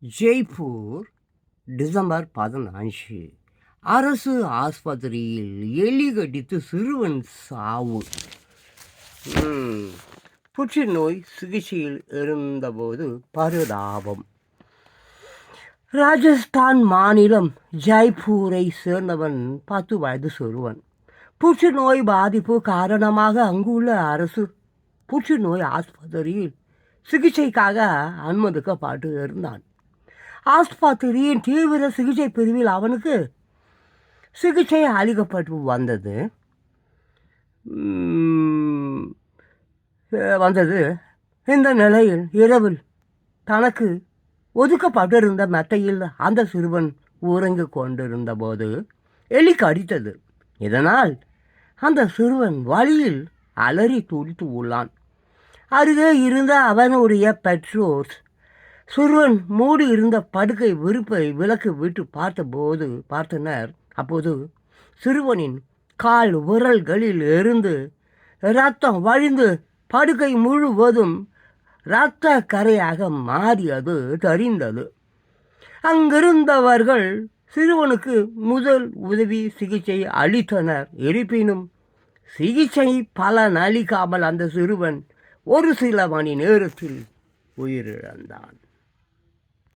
Jaipur December பதினஞ்சு. அரசு ஆஸ்பத்திரியில் எலி கடித்து சிறுவன் சாவு. புற்றுநோய் சிகிச்சையில் இருந்தபோது பரிதாபம். ராஜஸ்தான் மாநிலம் ஜெய்ப்பூரை சேர்ந்தவன் பத்து வயது சிறுவன். புற்றுநோய் பாதிப்பு காரணமாக அங்குள்ள அரசு புற்றுநோய் ஆஸ்பத்திரியில் சிகிச்சைக்காக அனுமதிக்கப்பட்டு இருந்தான். ஆஸ்பத்திரியின் தீவிர சிகிச்சை பிரிவில் அவனுக்கு சிகிச்சை அளிக்கப்பட்டு வந்தது. வந்தது. இந்த நிலையில் இரவில் தனக்கு ஒதுக்கப்பட்டிருந்த மெத்தையில் அந்த சிறுவன் உறங்கிக் கொண்டிருந்த போது எலி கடித்தது இதனால் அந்த சிறுவன் வழியில் அலறி துடித்து உள்ளான். அருகே இருந்த அவனுடைய பெற்றோர் சிறுவன் மூடி இருந்த படுக்கை விருப்பை விளக்கு விட்டு பார்த்தபோது பார்த்தனர். அப்போது சிறுவனின் கால் விரல்களில் இருந்து இரத்தம் வழிந்து படுக்கை முழுவதும் இரத்த கரையாக மாறியது தெரிந்தது. அங்கிருந்தவர்கள் சிறுவனுக்கு முதல் உதவி சிகிச்சை அளித்தனர். இருப்பினும் சிகிச்சை பலன் அளிக்காமல் அந்த சிறுவன் ஒரு சில மணி நேரத்தில் உயிரிழந்தான்.